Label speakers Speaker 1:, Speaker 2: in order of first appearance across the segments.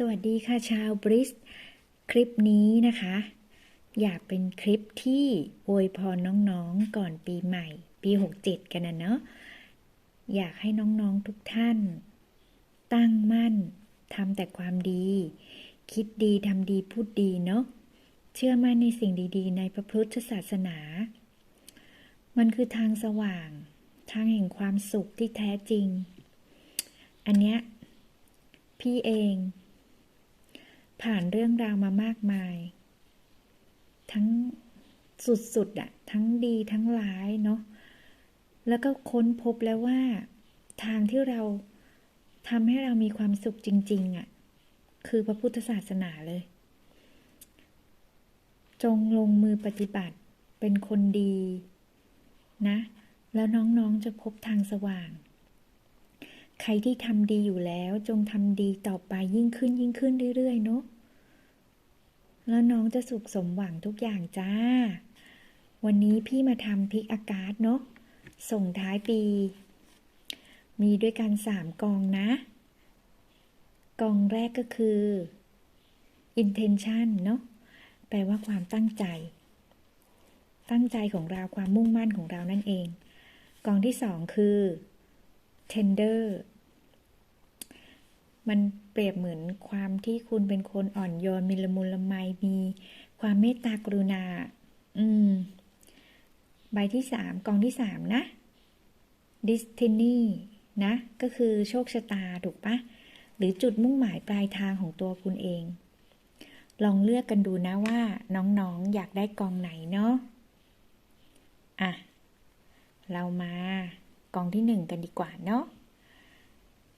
Speaker 1: สวัสดีค่ะชาวบริส คลิปนี้นะคะ อยากเป็นคลิปที่อวยพรน้องๆก่อนปีใหม่ ปี 67 กันนะเนาะอยากให้น้องๆทุกท่าน ตั้งมั่นทำแต่ความดี คิดดีทำดีพูดดีเนาะเชื่อมั่นในสิ่งดีๆ ในพระพุทธศาสนา มันคือทางสว่าง ทางแห่งความสุขที่แท้จริง อันเนี้ยพี่เอง ผ่านเรื่องราวมามากมาย ทั้งสุดๆอะทั้งดีทั้งร้ายเนาะแล้วก็ค้นพบแล้วว่า ทางที่เราทำให้เรามีความสุขจริงๆอะคือพระพุทธศาสนาเลย จงลงมือปฏิบัติเป็นคนดี นะ แล้วน้องๆจะพบทางสว่าง ใครที่ทำดีอยู่แล้วจงทำดีต่อไปยิ่งขึ้นยิ่งขึ้นเรื่อยๆเนาะแล้วน้องจะสุขสมหวังทุกอย่างจ้า วันนี้พี่มาทำพริกอากาศเนาะส่งท้ายปี มีด้วยกันสามกองนะ กองแรกก็คือ intention เนาะแปลว่าความตั้งใจ ตั้งใจของเราความมุ่งมั่นของเรานั่นเอง กองที่สองคือ tender มันเปรียบเหมือนความที่คุณเป็นคนอ่อนโยนมีละมุนละไมมีความเมตตากรุณา อืม ใบที่สามกองที่สามนะ destiny นะ ก็คือโชคชะตาถูกปะ หรือจุดมุ่งหมายปลายทางของตัวคุณเอง ลองเลือกกันดูนะว่า น้องๆอยากได้กองไหนเนาะอะ เรามา กองที่หนึ่งกันดีกว่าเนาะ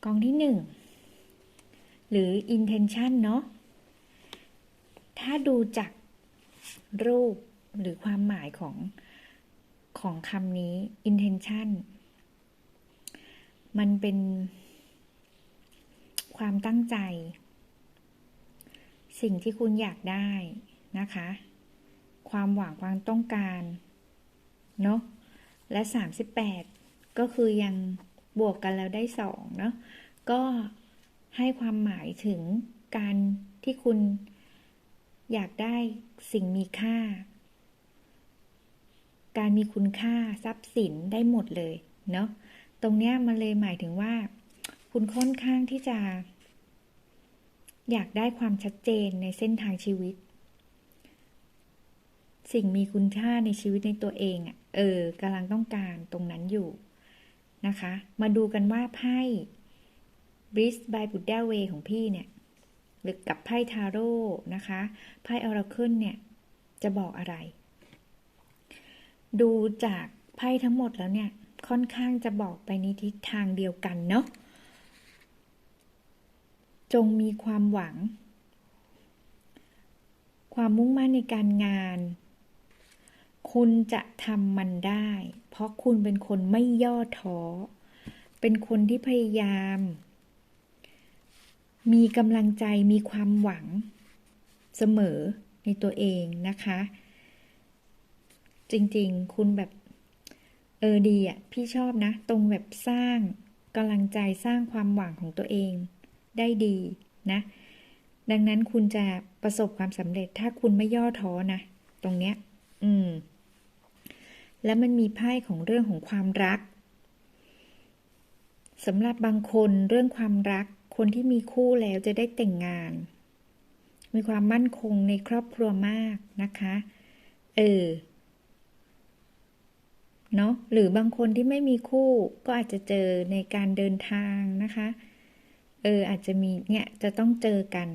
Speaker 1: กองที่หนึ่งหรือ intention เนาะถ้าดูจากรูปหรือความหมายของของคำนี้ intention มันเป็นความตั้งใจ สิ่งที่คุณอยากได้นะคะ ความหวังความต้องการ เนาะและ 38 ก็คือยังบวกกันแล้วได้2เนาะก็ให้ความหมายถึงการที่คุณอยากได้สิ่งมีค่า การมีคุณค่าทรัพย์สินได้หมดเลยเนาะตรงเนี้ยมันเลยหมายถึงว่า คุณค่อนข้างที่จะ อยากได้ความชัดเจนในเส้นทางชีวิต สิ่งมีคุณค่าในชีวิตในตัวเองอะ่ะเออกำลังต้องการตรงนั้นอยู่ นะคะ มาดูกันว่าไพ่ b r i s by Buddha Way ของพี่เนี่ย หรือกับไพ่ทาโร่นะคะ ไพ่ออราเคิลเนี่ย จะบอกอะไร ดูจากไพ่ทั้งหมดแล้วเนี่ย ค่อนข้างจะบอกไปในทิศทางเดียวกันเนาะ จงมีความหวัง ความมุ่งมั่นในการงาน คุณจะทำมันได้ เพราะคุณเป็นคนไม่ย่อท้อ เป็นคนที่พยายาม มีกำลังใจมีความหวัง เสมอในตัวเองนะคะ จริงๆ คุณแบบ เออดีอะ พี่ชอบนะ ตรงแบบสร้างกำลังใจสร้างความหวังของตัวเองได้ดีนะ ดังนั้นคุณจะประสบความสำเร็จถ้าคุณไม่ย่อท้อนะ ตรงเนี้ย อืม แล้วมันมีไพ่ของเรื่องของความรักสำหรับบางคนเรื่องความรัก คนที่มีคู่แล้วจะได้แต่งงาน มีความมั่นคงในครอบครัวมากนะคะ เออเนาะหรือบางคนที่ไม่มีคู่ก็อาจจะเจอในการเดินทางนะคะ เอออาจจะมีเนี่ยจะต้องเจอกัน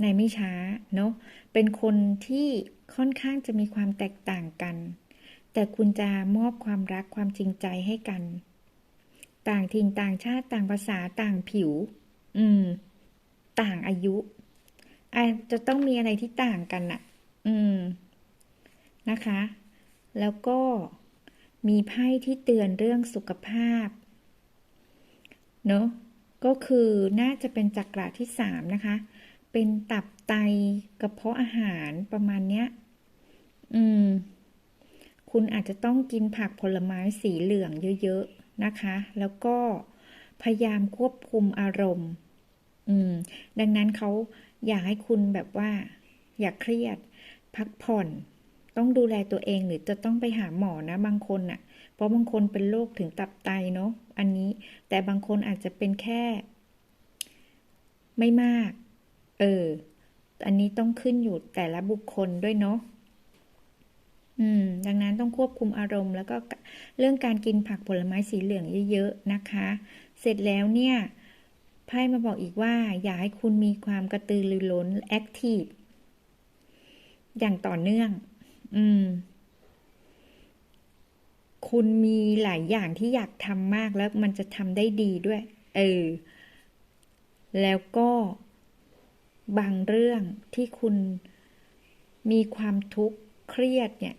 Speaker 1: ในไม่ช้าเนาะเป็นคนที่ค่อนข้างจะมีความแตกต่างกัน แต่คุณจะมอบความรักความจริงใจให้กัน ต่างถิ่นต่างชาติต่างภาษาต่างผิว อืม ต่างอายุอาจจะต้องมีอะไรที่ต่างกันน่ะ อืม นะคะ แล้วก็มีไพ่ที่เตือนเรื่องสุขภาพ เนอะ ก็คือน่าจะเป็นจักระที่สามนะคะ เป็นตับไตกระเพาะอาหารประมาณเนี้ย อืม คุณอาจจะต้องกินผักผลไม้สีเหลืองเยอะๆนะคะ แล้วก็พยายามควบคุมอารมณ์ อืม ดังนั้นเขาอยากให้คุณแบบว่า อย่าเครียด พักผ่อน ต้องดูแลตัวเองหรือจะต้องไปหาหมอนะบางคนน่ะ เพราะบางคนเป็นโรคถึงตับไตเนาะอันนี้ แต่บางคนอาจจะเป็นแค่ ไม่มาก เออ อันนี้ต้องขึ้นอยู่แต่ละบุคคลด้วยเนาะ อืมดังนั้นต้องควบคุมอารมณ์ แล้วก็เรื่องการกินผักผลไม้สีเหลืองเยอะๆนะคะ เสร็จแล้วเนี่ยไพ่มาบอกอีกว่า อยากให้คุณมีความกระตือรือร้นแอคทีฟอย่างต่อเนื่อง อืม คุณมีหลายอย่างที่อยากทำมากแล้วมันจะทำได้ดีด้วย เออ แล้วก็บางเรื่องที่คุณมีความทุกข์เครียดเนี่ย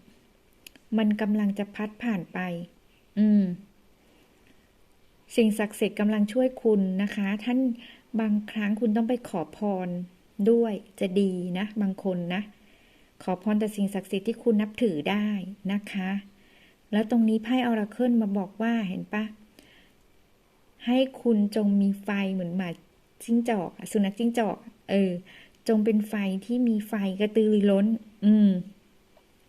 Speaker 1: มันกำลังจะพัดผ่านไป อืม สิ่งศักดิ์สิทธิ์กำลังช่วยคุณนะคะ ท่านบางครั้งคุณต้องไปขอพรด้วยจะดีนะ บางคนนะ ขอพรแต่สิ่งศักดิ์สิทธิ์ที่คุณนับถือได้นะคะ แล้วตรงนี้ไพ่ออราเคิลมาบอกว่าเห็นปะให้คุณจงมีไฟเหมือนหมาจิ้งจอก สุนัขจิ้งจอก เออ จงเป็นไฟที่มีไฟกระตือรือร้น อืม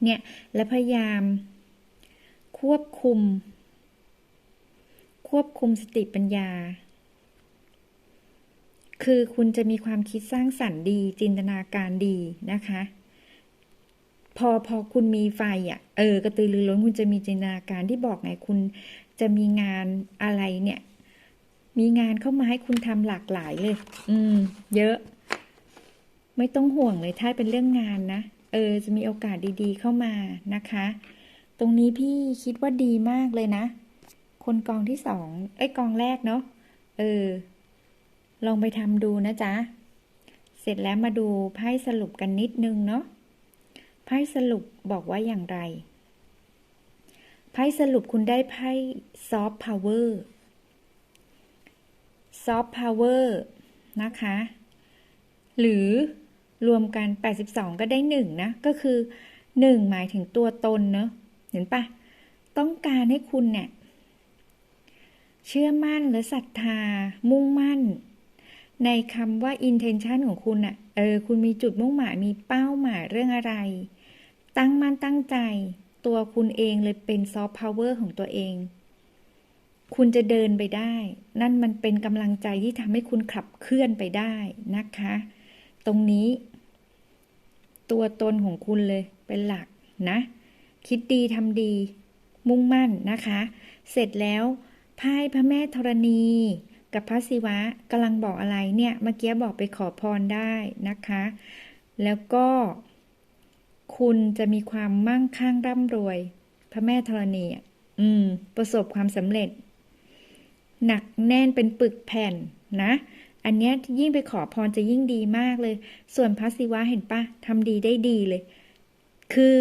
Speaker 1: เนี่ย และพยายาม ควบคุม ควบคุมสติปัญญา คือคุณจะมีความคิดสร้างสรรค์ดี จินตนาการดีนะคะ พอพอคุณมีไฟอะ เออกระตือรือร้นคุณจะมีจินตนาการที่บอกไงคุณจะมีงานอะไรเนี่ย มีงานเข้ามาให้คุณทำหลากหลายเลย อืม เยอะ ไม่ต้องห่วงเลยถ้าเป็นเรื่องงานนะ เออจะมีโอกาสดีๆเข้ามานะคะ ตรงนี้พี่คิดว่าดีมากเลยนะ คนกองที่สองเอ้กองแรกเนาะเออ ลองไปทำดูนะจ๊ะ เสร็จแล้วมาดูไพ่สรุปกันนิดนึงเนาะไพ่สรุปบอกว่าอย่างไรไพ่สรุปคุณได้ไพ่ซอฟต์พาวเวอร์ซอฟต์พาวเวอร์นะคะ หรือ รวมกัน 82 ก็ได้หนึ่งนะ ก็คือหนึ่งหมายถึงตัวตนเนอะเห็นปะต้องการให้คุณเนี่ย เชื่อมั่นหรือศรัทธา มุ่งมั่น ในคำว่า intention ของคุณอะเออ คุณมีจุดมุ่งหมาย มีเป้าหมายเรื่องอะไร ตั้งมั่นตั้งใจ ตัวคุณเองเลยเป็นซอฟต์พาวเวอร์ของตัวเอง คุณจะเดินไปได้ นั่นมันเป็นกำลังใจที่ทำให้คุณขับเคลื่อนไปได้นะคะ ตรงนี้ ตัวตนของคุณเลยเป็นหลักนะ คิดดีทำดี มุ่งมั่นนะคะ เสร็จแล้วไพ่พระแม่ธรณี กับพระศิวะกำลังบอกอะไรเนี่ยเมื่อกี้บอกไปขอพรได้นะคะ แล้วก็ คุณจะมีความมั่งคั่งร่ำรวย พระแม่ธรณีอืม ประสบความสำเร็จ หนักแน่นเป็นปึกแผ่นนะ อันเนี้ยยิ่งไปขอพรจะยิ่งดีมากเลย ส่วนพระศิวะเห็นปะทำดีได้ดีเลย คือ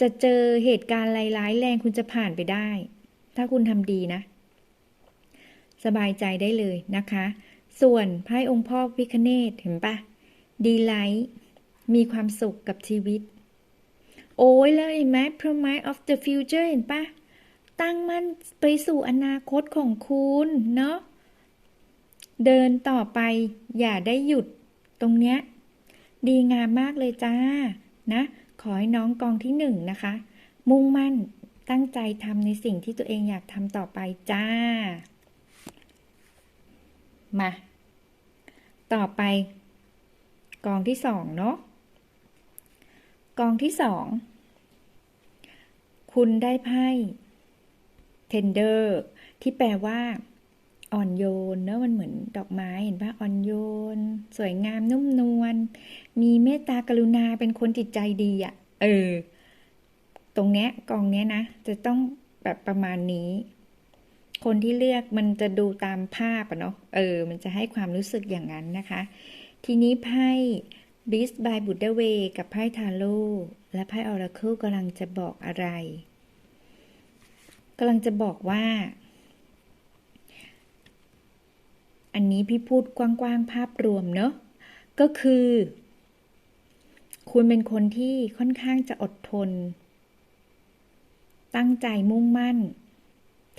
Speaker 1: จะเจอเหตุการณ์ร้ายๆแรงคุณจะผ่านไปได้ ถ้าคุณทำดีนะ สบายใจได้เลยนะคะ ส่วนไพ่องค์พ่อพิคเนตเห็นปะดีไลท์มีความสุขกับชีวิต โอ้ยเลยไหม promise of the future เห็นปะตั้งมั่นไปสู่อนาคตของคุณ เนาะ เดินต่อไป อย่าได้หยุด ตรงเนี้ย ดีงามมากเลยจ้า นะ ขอให้น้องกองที่หนึ่งนะคะ มุ่งมั่นตั้งใจทำในสิ่งที่ตัวเองอยากทำต่อไปจ้า มา ต่อไป กองที่สองเนาะ กองที่สอง คุณได้ไพ่ tender ที่แปลว่า อ่อนโยนเนอะมันเหมือนดอกไม้เห็นปะอ่อนโยน สวยงามนุ่มนวลมีเมตตากรุณาเป็นคนจิตใจดีอะ่ะ เออ ตรงเนี้ยกองเนี้ยนะจะต้องแบบประมาณนี้ คนที่เลือกมันจะดูตามภาพอะเนาะเออ มันจะให้ความรู้สึกอย่างนั้นนะคะ ทีนี้ไพ่ Beast by Buddha Way กับไพ่ทาโร่และไพ่ Oracle กำลังจะบอกอะไรกำลังจะบอกว่า อันนี้พี่พูดกว้างๆภาพรวมเนอะก็คือ คุณเป็นคนที่ค่อนข้างจะอดทน ตั้งใจมุ่งมั่น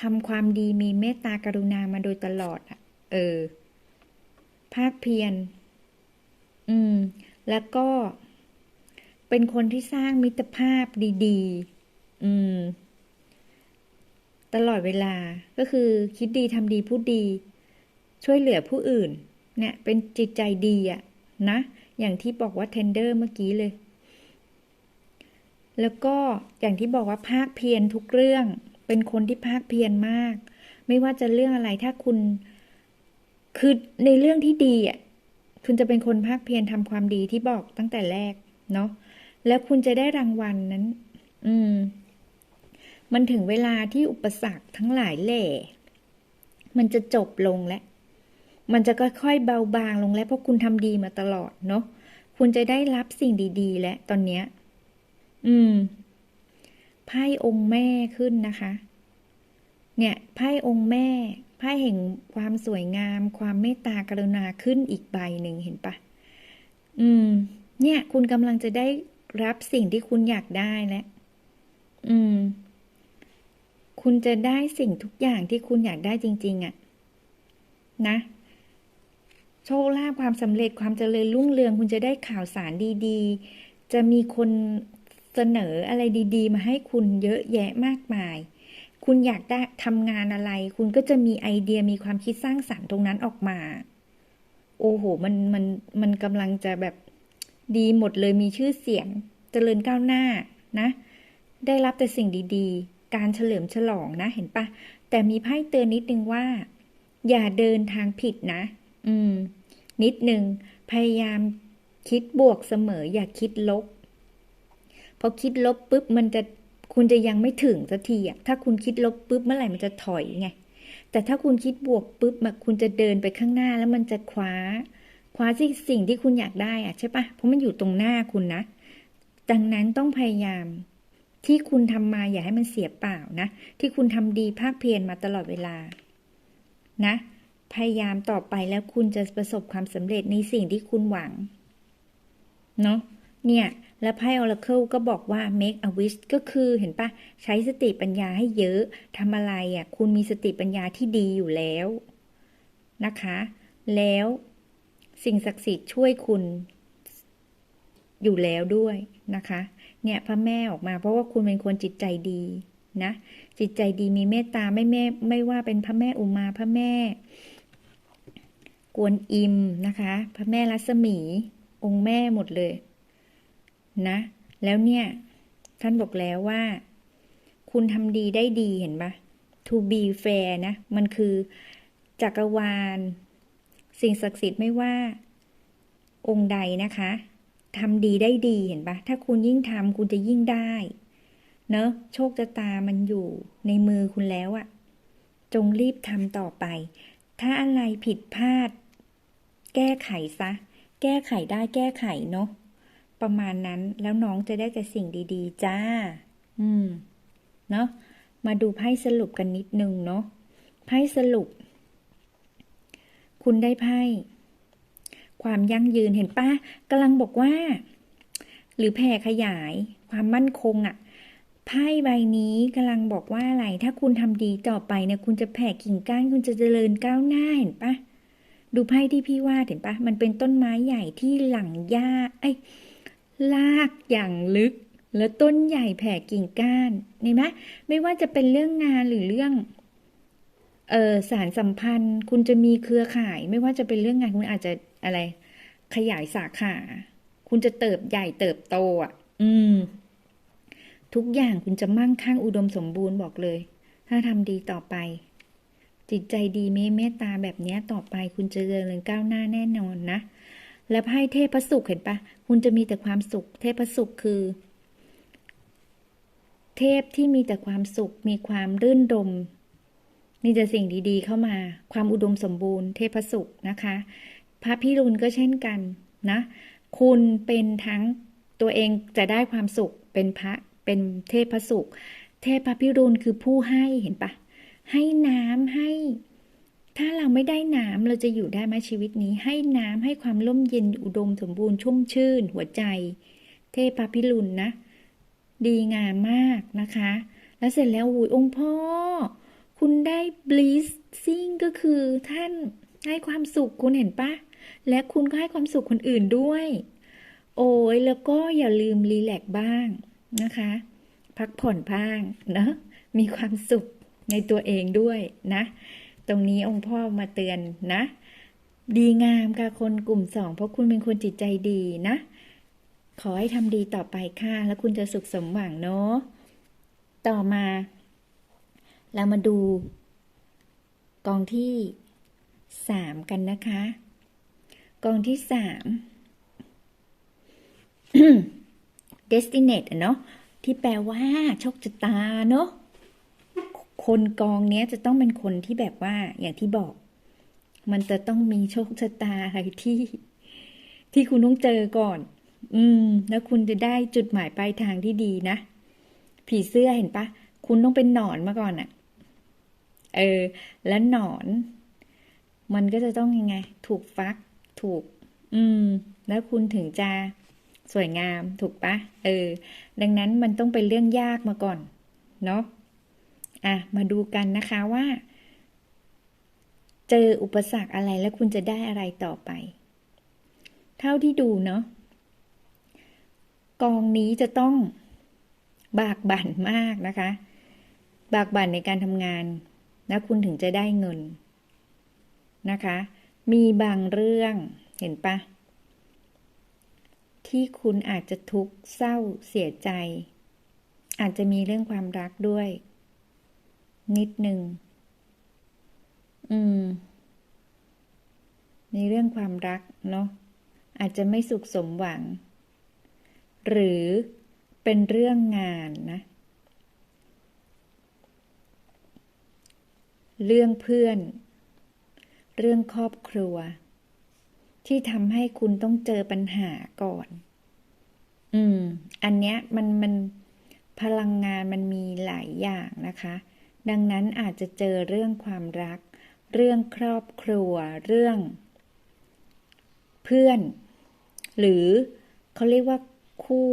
Speaker 1: ทำความดีมีเมตตากรุณามาโดยตลอดอะ เออ ภาคเพียร อืม แล้วก็ เป็นคนที่สร้างมิตรภาพดีๆ อืม ตลอดเวลา ก็คือคิดดีทำดีพูดดี ช่วยเหลือผู้อื่น เนี่ย เป็นจิตใจดีอะนะ อย่างที่บอกว่าเทนเดอร์เมื่อกี้เลย แล้วก็อย่างที่บอกว่าภาคเพียรทุกเรื่อง เป็นคนที่ภาคเพียรมาก ไม่ว่าจะเรื่องอะไรถ้าคุณ คือในเรื่องที่ดีอะคุณจะเป็นคนภาคเพียรทำความดีที่บอกตั้งแต่แรก เนาะแล้วคุณจะได้รางวัลนนั้น อืม มันถึงเวลาที่อุปสรรคทั้งหลายแหล่ มันจะจบลงแล้ว มันจะค่อยๆเบาบางลงแล้วเพราะคุณทำดีมาตลอดเนาะคุณจะได้รับสิ่งดี ๆ และตอนเนี้ย อืม ไพ่องค์แม่ขึ้นนะคะ เนี่ยไพ่องค์แม่ไพ่แห่งความสวยงาม ความเมตตากรุณาขึ้นอีกใบหนึ่งเห็นปะอืม เนี่ย คุณกำลังจะได้รับสิ่งที่คุณอยากได้แล้วอืม คุณจะได้สิ่งทุกอย่างที่คุณอยากได้จริง ๆอะ่ะ นะ โชคลาภความสำเร็จความเจริญรุ่งเรืองคุณจะได้ข่าวสารดีๆ จะมีคนเสนออะไรดีๆ มาให้คุณเยอะแยะมากมาย คุณอยากได้ทำงานอะไร คุณก็จะมีไอเดียมีความคิดสร้างสรรค์ตรงนั้นออกมา โอ้โห มันมันมันกำลังจะแบบดีหมดเลยมีชื่อเสียง เจริญก้าวหน้านะ ได้รับแต่สิ่งดีๆ การเฉลิมฉลองนะเห็นปะแต่มีไพ่เตือนนิดนึงว่า อย่าเดินทางผิดนะ อืม นิดหนึ่งพยายามคิดบวกเสมอ อย่าคิดลบ พอคิดลบปุ๊บมันจะคุณจะยังไม่ถึงสักทีอะถ้าคุณคิดลบปุ๊บเมื่อไหร่มันจะถอยไง แต่ถ้าคุณคิดบวกปุ๊บมาคุณจะเดินไปข้างหน้าแล้วมันจะคว้า คว้าสิ่งสิ่งที่คุณอยากได้อะใช่ปะเพราะมันอยู่ตรงหน้าคุณนะ ดังนั้นต้องพยายามที่คุณทำมาอย่าให้มันเสียเปล่านะ ที่คุณทำดีภาคเพียรมาตลอดเวลา นะ พยายามต่อไปแล้วคุณจะประสบความสำเร็จในสิ่งที่คุณหวัง เนาะเนี่ยแล้วไพ่ Oracle ก็บอกว่า make a wish ก็คือเห็นปะใช้สติปัญญาให้เยอะทำอะไรอะ่ะ คุณมีสติปัญญาที่ดีอยู่แล้วนะคะ แล้วสิ่งศักดิ์สิทธิ์ช่วยคุณอยู่แล้วด้วยนะคะ เนี่ยพระแม่ออกมาเพราะว่าคุณเป็นคนจิตใจดีนะ จิตใจดีมีเมตตาไม่แม่ไม่ว่าเป็นพระแม่อุมาพระแม่ กวนอิมนะคะ พระแม่รัศมี องค์แม่หมดเลยนะ แล้วเนี่ย ท่านบอกแล้วว่า คุณทำดีได้ดีเห็นปะ to be fair นะ มันคือจักรวาล สิ่งศักดิ์สิทธิ์ไม่ว่า องค์ใดนะคะทำดีได้ดีเห็นปะถ้าคุณยิ่งทำคุณจะยิ่งได้ เนอะโชคชะตามันอยู่ในมือคุณแล้วอะจงรีบทำต่อไป ถ้าอะไรผิดพลาด แก้ไขซะ แก้ไขได้แก้ไขเนาะ ประมาณนั้นแล้วน้องจะได้แต่สิ่งดีๆ จ้า อืม เนาะ มาดูไพ่สรุปกันนิดนึงเนาะ ไพ่สรุป คุณได้ไพ่ ความยั่งยืนเห็นป้ากำลังบอกว่า หรือแผ่ขยาย ความมั่นคงอะ่ะไพ่ใบนี้กำลังบอกว่าอะไร ถ้าคุณทำดีต่อไปเนี่ย คุณจะแผ่กิ่งก้าน คุณจะเจริญก้าวหน้าเห็นปะ ดูไพ่ที่พี่วาดเห็นปะมันเป็นต้นไม้ใหญ่ที่หลังหญ้าไอ้ลากอย่างลึก แล้วต้นใหญ่แผ่กิ่งก้านเห็นไหมไม่ว่าจะเป็นเรื่องงานหรือเรื่องเออสารสัมพันธ์ คุณจะมีเครือข่าย ไม่ว่าจะเป็นเรื่องงานคุณอาจจะอะไร ขยายสาขา คุณจะเติบใหญ่เติบโตอะ อืม ทุกอย่างคุณจะมั่งคั่งอุดมสมบูรณ์บอกเลย ถ้าทำดีต่อไป จิตใจดีเมเมตตาแบบนี้ต่อไปคุณจะเจริญก้าวหน้าแน่นอนนะ และไพ่เทพสุขเห็นปะคุณจะมีแต่ความสุข เทพสุขคือ เทพที่มีแต่ความสุข มีความรื่นรมมีแต่สิ่งดีๆ เข้ามา ความอุดมสมบูรณ์ เทพสุขนะคะ พระพิรุณก็เช่นกันนะ คุณเป็นทั้งตัวเองจะได้ความสุขเป็นพระเป็นเทพสุข เทพพิรุณคือผู้ให้เห็นปะ ให้น้ำให้ ถ้าเราไม่ได้น้ำเราจะอยู่ได้ไหมชีวิตนี้ ให้น้ำให้ความร่มเย็นอุดมสมบูรณ์ชุ่มชื่น หัวใจ เทพพิรุณนะ ดีงามมากนะคะ แล้วเสร็จแล้วอุ้ยองค์พ่อ คุณได้ blessing ก็คือท่านให้ความสุขคุณเห็นปะและคุณก็ให้ความสุขคนอื่นด้วย โอ้ยแล้วก็อย่าลืมรีแลกซ์บ้างนะคะ พักผ่อนบ้างเนะมีความสุข ในตัวเองด้วยนะ ตรงนี้องค์พ่อมาเตือนนะ ดีงามค่ะคนกลุ่มสองเพราะคุณเป็นคนจิตใจดีนะ ขอให้ทำดีต่อไปค่ะแล้วคุณจะสุขสมหวังเนาะต่อมา เรามาดู กองที่สามกันนะคะ กองที่สาม destinate เนาะที่แปลว่าโชคชะตาเนาะ คนกองเนี้ยจะต้องเป็นคนที่แบบว่าอย่างที่บอก มันจะต้องมีโชคชะตาอะไรที่ ที่คุณต้องเจอก่อน อืม แล้วคุณจะได้จุดหมายปลายทางที่ดีนะ ผีเสื้อเห็นปะคุณต้องเป็นหนอนมาก่อนอะเออ แล้วหนอน มันก็จะต้องยังไง ถูกฟัก ถูก อืม แล้วคุณถึงจะสวยงามถูกปะเออ ดังนั้นมันต้องเป็นเรื่องยากมาก่อน เนาะ อะ มาดูกันนะคะว่า เจออุปสรรคอะไรแล้วคุณจะได้อะไรต่อไป เท่าที่ดูเนาะกองนี้จะต้องบากบั่นมากนะคะ บากบั่นในการทำงานแล้วคุณถึงจะได้เงินนะคะ มีบางเรื่องเห็นปะที่คุณอาจจะทุกข์เศร้าเสียใจ อาจจะมีเรื่องความรักด้วย นิดหนึ่ง อืม ในเรื่องความรักเนาะ อาจจะไม่สุขสมหวัง หรือเป็นเรื่องงานนะ เรื่องเพื่อน เรื่องครอบครัว ที่ทำให้คุณต้องเจอปัญหาก่อน อืม อันเนี้ยมันมันพลังงานมันมีหลายอย่างนะคะ ดังนั้นอาจจะเจอเรื่องความรัก เรื่องครอบครัว เรื่อง เพื่อน หรือเขาเรียกว่าคู่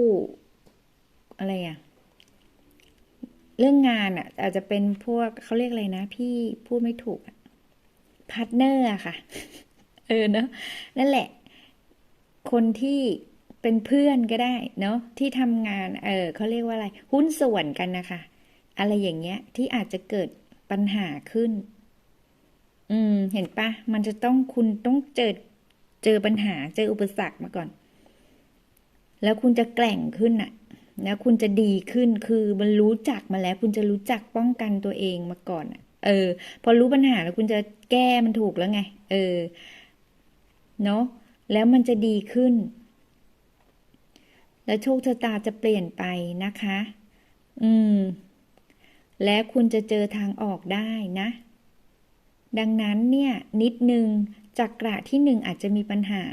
Speaker 1: อะไรอะเรื่องงานอะอาจจะเป็นพวกเขาเรียกอะไรนะ พี่พูดไม่ถูกพาร์ทเนอร์อะค่ะ เออเนาะนั่นแหละ คนที่เป็นเพื่อนก็ได้ เนาะที่ทำงาน เออเขาเรียกว่าอะไร หุ้นส่วนกันนะคะ อะไรอย่างเงี้ย ที่อาจจะเกิดปัญหาขึ้น อืม เห็นปะมันจะต้องคุณต้องเจอเจอปัญหาเจออุปสรรคมาก่อน แล้วคุณจะแกร่งขึ้นอะแล้วคุณจะดีขึ้นคือมันรู้จักมาแล้ว คุณจะรู้จักป้องกันตัวเองมาก่อนอะเออ พอรู้ปัญหาแล้วคุณจะแก้มันถูกแล้วไง เออ เนาะแล้วมันจะดีขึ้น แล้วโชคชะตาจะเปลี่ยนไปนะคะ อืม และคุณจะเจอทางออกได้นะ ดังนั้นเนี่ยนิดนึงจักระที่หนึ่งอาจจะมีปัญหา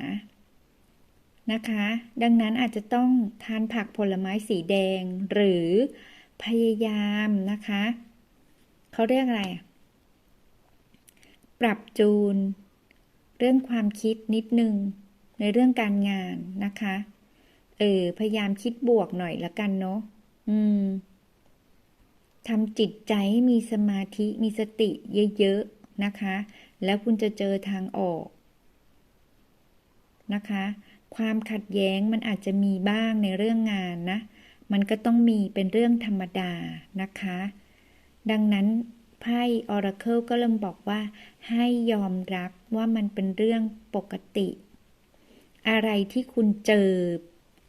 Speaker 1: นะคะ ดังนั้นอาจจะต้องทานผักผลไม้สีแดงหรือพยายามนะคะ เขาเรียกอะไร ปรับจูน เรื่องความคิดนิดนึง ในเรื่องการงานนะคะ เออ พยายามคิดบวกหน่อยละกันเนาะ อืม ทำจิตใจให้มีสมาธิมีสติเยอะๆนะคะ แล้วคุณจะเจอทางออกนะคะ ความขัดแย้งมันอาจจะมีบ้างในเรื่องงานนะ มันก็ต้องมีเป็นเรื่องธรรมดานะคะ ดังนั้นไพ่ Oracle ก็เริ่มบอกว่า ให้ยอมรับว่ามันเป็นเรื่องปกติ อะไรที่คุณเจอ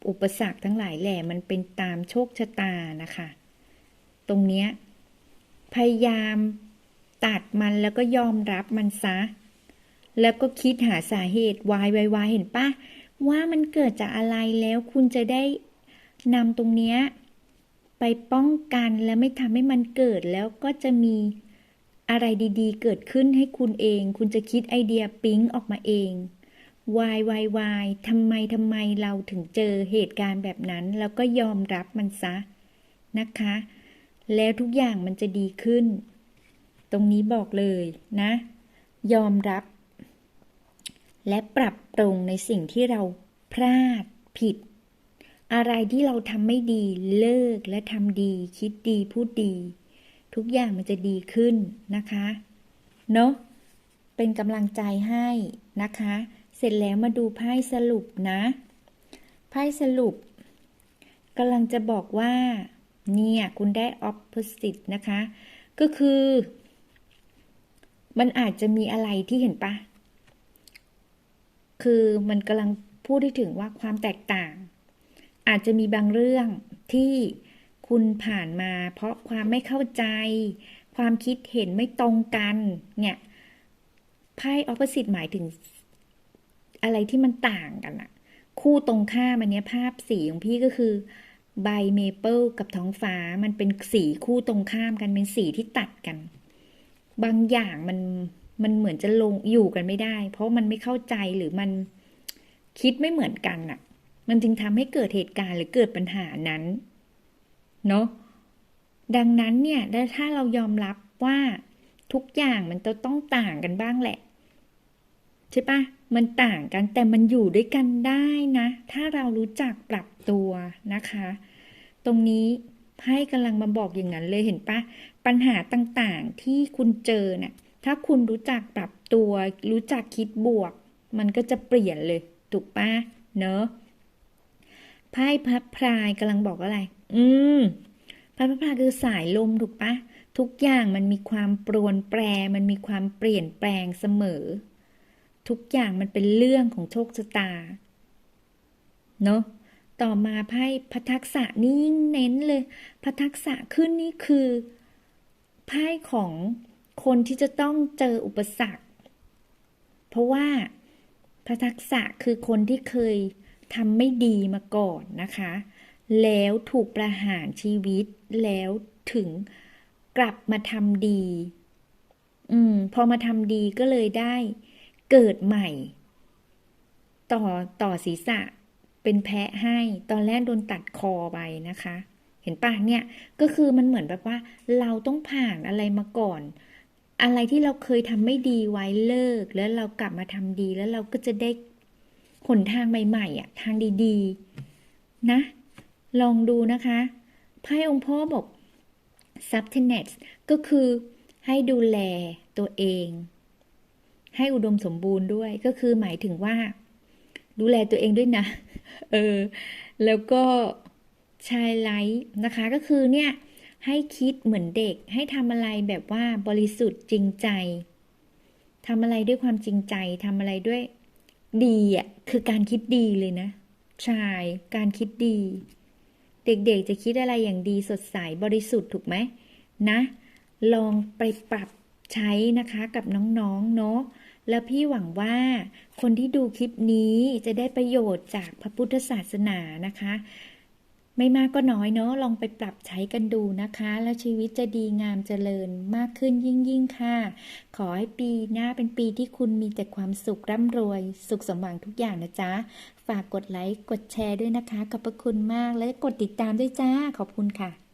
Speaker 1: อุปสรรคทั้งหลายแหล่มันเป็นตามโชคชะตานะคะ ตรงเนี้ยพยายามตัดมันแล้วก็ยอมรับมันซะ แล้วก็คิดหาสาเหตุวายวายวายเห็นปะว่ามันเกิดจากอะไรแล้วคุณจะได้นำตรงเนี้ยไปป้องกันและไม่ทำให้มันเกิดแล้วก็จะมีอะไรดีๆ เกิดขึ้นให้คุณเอง คุณจะคิดไอเดียปิ๊งออกมาเองวายวายวายทำไมทำไมเราถึงเจอเหตุการณ์แบบนั้น แล้วก็ยอมรับมันซะนะคะ แล้วทุกอย่างมันจะดีขึ้น ตรงนี้บอกเลยนะ ยอมรับ และปรับปรุงในสิ่งที่เราพลาดผิด อะไรที่เราทำไม่ดีเลิกและทำดี คิดดีพูดดี ทุกอย่างมันจะดีขึ้นนะคะ เนาะเป็นกำลังใจให้นะคะ เสร็จแล้วมาดูไพ่สรุปนะ ไพ่สรุปกำลังจะบอกว่า เนี่ยคุณได้ opposite นะคะ ก็คือ มันอาจจะมีอะไรที่เห็นปะ คือมันกำลังพูดที่ถึงว่าความแตกต่าง อาจจะมีบางเรื่องที่คุณผ่านมา เพราะความไม่เข้าใจ ความคิดเห็นไม่ตรงกัน เนี่ยไพ่ opposite หมายถึง อะไรที่มันต่างกันอะคู่ตรงข้ามอันนี้ภาพสีของพี่ก็คือ ใบเมเปิลกับท้องฟ้ามันเป็นสีคู่ตรงข้ามกันเป็นสีที่ตัดกัน บางอย่างมันมันเหมือนจะลงอยู่กันไม่ได้ เพราะมันไม่เข้าใจหรือมันคิดไม่เหมือนกันอะมันจึงทำให้เกิดเหตุการณ์หรือเกิดปัญหานั้นเนาะดังนั้นเนี่ยถ้าเรายอมรับว่าทุกอย่างมันจะต้องต่างกันบ้างแหละ ใช่ปะ มันต่างกันแต่มันอยู่ด้วยกันได้นะ ถ้าเรารู้จักปรับตัวนะคะ ตรงนี้ไพ่กำลังมาบอกอย่างนั้นเลยเห็นปะปัญหาต่างๆที่คุณเจอเน่ะถ้าคุณรู้จักปรับตัว รู้จักคิดบวก มันก็จะเปลี่ยนเลย ถูกปะเนอะไพ่พับพรายกำลังบอกอะไร อืมไพ่พับพรายคือสายลมถูกปะทุกอย่างมันมีความปรวนแปร มันมีความเปลี่ยนแปลงเสมอ ทุกอย่างมันเป็นเรื่องของโชคชะตา เนาะต่อมาไพ่พทักษะนี่ยิ่งเน้นเลยพทักษะขึ้นนี่คือ ไพ่ของคนที่จะต้องเจออุปสรรค เพราะว่าพทักษะคือคนที่เคยทำไม่ดีมาก่อนนะคะ แล้วถูกประหารชีวิตแล้วถึงกลับมาทำดี อืม พอมาทำดีก็เลยได้ เกิดใหม่ ต่อต่อศีรษะเป็นแพะให้ตอนแรกโดนตัดคอไปนะคะ เห็นปะเนี่ยก็คือมันเหมือนแบบว่า เราต้องผ่านอะไรมาก่อน อะไรที่เราเคยทำไม่ดีไว้เลิก แล้วเรากลับมาทำดีแล้วเราก็จะได้หนทางใหม่ๆอะทางดีๆ นะ ลองดูนะคะไพ่องค์พ่อบอก subtext ก็คือให้ดูแลตัวเอง ให้อุดมสมบูรณ์ด้วยก็คือหมายถึงว่า ดูแลตัวเองด้วยนะ เออ แล้วก็ชายไลท์นะคะก็คือเนี่ยให้คิดเหมือนเด็กให้ทำอะไรแบบว่าบริสุทธิ์จริงใจทำอะไรด้วยความจริงใจทำอะไรด้วยดีอะคือการคิดดีเลยนะชายการคิดดี เด็กๆจะคิดอะไรอย่างดีสดใสบริสุทธิ์ถูกไหมนะ ลองไปปรับใช้นะคะกับน้องๆเนาะ แล้วพี่หวังว่าคนที่ดูคลิปนี้จะได้ประโยชน์จากพระพุทธศาสนานะคะ ไม่มากก็น้อยเนาะลองไปปรับใช้กันดูนะคะ แล้วชีวิตจะดีงามเจริญมากขึ้นยิ่งยิ่งค่ะ ขอให้ปีหน้าเป็นปีที่คุณมีแต่ความสุขร่ำรวย สุขสมหวังทุกอย่างนะจ๊ะ ฝากกดไลค์กดแชร์ด้วยนะคะขอบพระคุณมากและกดติดตามด้วยจ้าขอบคุณค่ะ